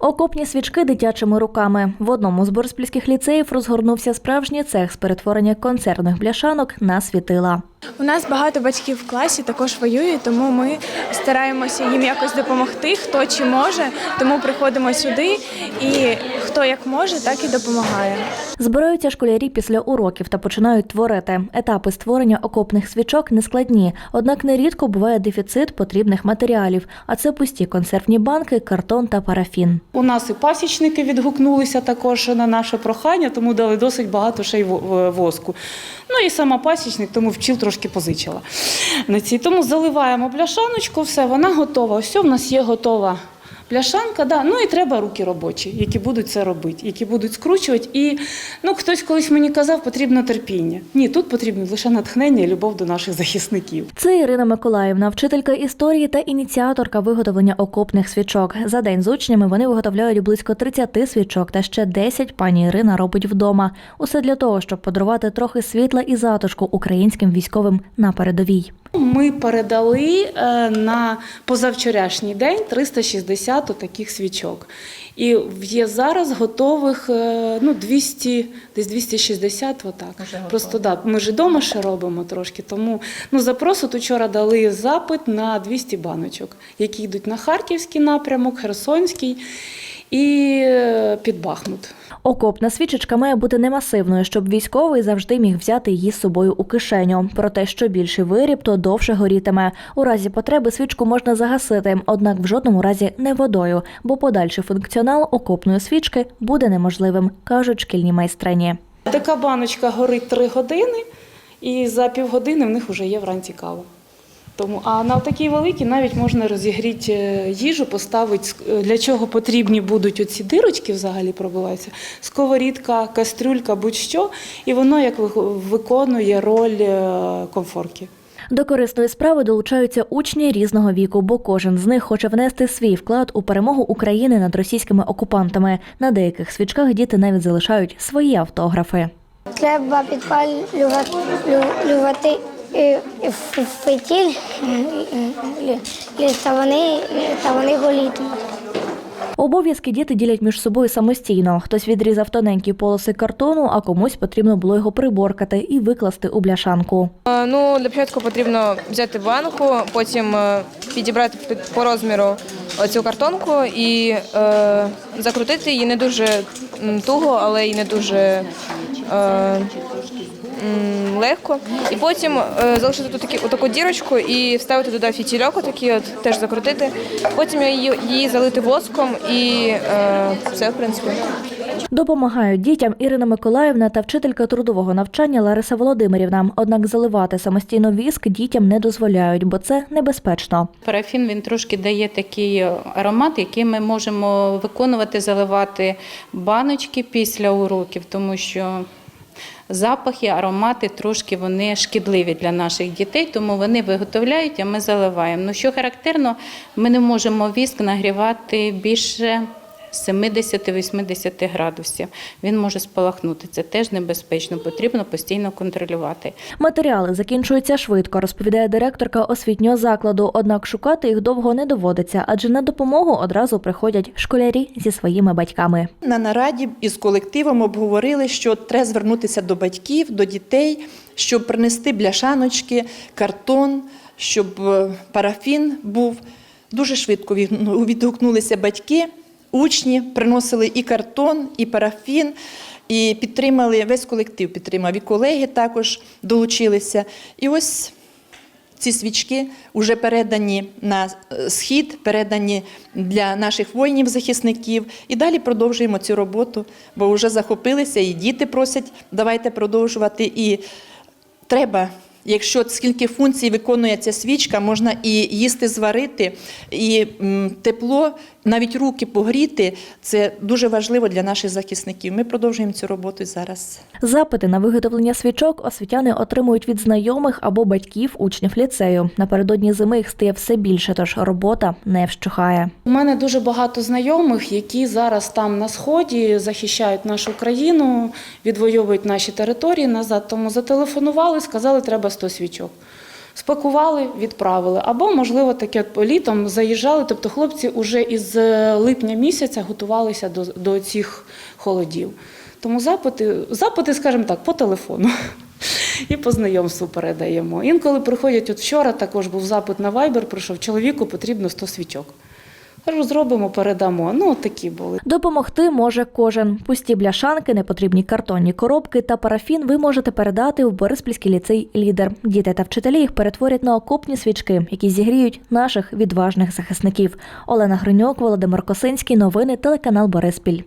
Окопні свічки дитячими руками. В одному з борспільських ліцеїв розгорнувся справжній цех з перетворення концертних бляшанок на світила. У нас багато батьків в класі також воює, тому ми стараємося їм якось допомогти, хто чи може. Тому приходимо сюди, і хто як може, так і допомагає. Збираються школярі після уроків та починають творити. Етапи створення окопних свічок нескладні, однак нерідко буває дефіцит потрібних матеріалів, а це пусті консервні банки, картон та парафін. У нас і пасічники відгукнулися також на наше прохання, тому дали досить багато ще й воску. Ну і сама пасічник, тому вчив трошки позичила. На цій. Тому заливаємо бляшаночку, все, вона готова. Ось в нас є готова. Пляшанка, да. ну і треба руки робочі, які будуть це робити, які будуть скручувати. І ну, хтось колись мені казав, потрібно терпіння. Ні, тут потрібно лише натхнення і любов до наших захисників. Це Ірина Миколаївна, вчителька історії та ініціаторка виготовлення окопних свічок. За день з учнями вони виготовляють близько 30 свічок, та ще 10 пані Ірина робить вдома. Усе для того, щоб подарувати трохи світла і затишку українським військовим на передовій. Ми передали е, на позавчорашній день 360 таких свічок. І є зараз готових е, ну, 200, десь 260, отак. Просто да, ми ж вдома ще робимо трошки, тому ну, запрос от учора дали запит на 200 баночок, які йдуть на Харківський напрямок, Херсонський і е, під Бахмут. Окопна свічечка має бути не масивною, щоб військовий завжди міг взяти її з собою у кишеню. Проте, що більший виріб, то довше горітиме. У разі потреби свічку можна загасити, однак в жодному разі не водою, бо подальший функціонал окопної свічки буде неможливим, кажуть шкільні майстрині. Така баночка горить 3 години, і за півгодини в них вже є вранці кава. Тому, а на такій великій навіть можна розігріти е, їжу, поставити, е, для чого потрібні будуть оці дирочки взагалі пробиваються. Сковорідка, кастрюлька, будь-що, і воно як ви- виконує роль е, комфорки. До корисної справи долучаються учні різного віку, бо кожен з них хоче внести свій вклад у перемогу України над російськими окупантами. На деяких свічках діти навіть залишають свої автографи. Треба підпалювати е, фитіль, та вони, та вони голітимуть. Обов'язки діти ділять між собою самостійно. Хтось відрізав тоненькі полоси картону, а комусь потрібно було його приборкати і викласти у бляшанку. Е, Ну, для початку потрібно взяти банку, потім е, підібрати під- по розміру цю картонку і е, закрутити її не дуже туго, але й не дуже е, легко. І потім е, залишити тут такі, отаку дірочку і вставити туди фітільок, отакий от, теж закрутити. Потім її, її залити воском і е, все, в принципі. Допомагають дітям Ірина Миколаївна та вчителька трудового навчання Лариса Володимирівна. Однак заливати самостійно віск дітям не дозволяють, бо це небезпечно. Парафін він трошки дає такий аромат, який ми можемо виконувати, заливати баночки після уроків, тому що запахи, аромати трошки вони шкідливі для наших дітей, тому вони виготовляють, а ми заливаємо. Ну що характерно, ми не можемо віск нагрівати більше. 70-80 градусів він може спалахнути. Це теж небезпечно. Потрібно постійно контролювати. Матеріали закінчуються швидко, розповідає директорка освітнього закладу. Однак шукати їх довго не доводиться, адже на допомогу одразу приходять школярі зі своїми батьками. На нараді із колективом обговорили, що треба звернутися до батьків, до дітей, щоб принести бляшаночки, картон, щоб е, парафін був. Дуже швидко від- відгукнулися батьки, учні, приносили і картон, і парафін, і підтримали, весь колектив підтримав, і колеги також долучилися. І ось ці свічки вже передані на е, схід, передані для наших воїнів-захисників. І далі продовжуємо цю роботу, бо вже захопилися, і діти просять, давайте продовжувати. І треба, якщо скільки функцій виконує ця свічка, можна і їсти зварити, і тепло, навіть руки погріти. Це дуже важливо для наших захисників. Ми продовжуємо цю роботу зараз. Запити на виготовлення свічок освітяни отримують від знайомих або батьків учнів ліцею. Напередодні зими їх стає все більше, тож робота не вщухає. У мене дуже багато знайомих, які зараз там на сході захищають нашу країну, відвоюють наші території назад. Тому зателефонували, сказали, треба 100 свічок. Спакували, відправили. Або, можливо, таке літом заїжджали. Тобто хлопці вже із е, липня місяця готувалися до, до цих холодів. Тому запити, запити, скажімо так, по телефону. І по знайомству передаємо. Інколи приходять, от вчора також був запит на Viber, прийшов чоловіку, потрібно 100 свічок. Кажу, зробимо, передамо. Ну, такі були. Допомогти може кожен. Пусті бляшанки, непотрібні картонні коробки та парафін ви можете передати в Бориспільський ліцей Лідер. Діти та вчителі їх перетворять на окопні свічки, які зігріють наших відважних захисників. Олена Гриньок, Володимир Косинський. Новини телеканал Бориспіль.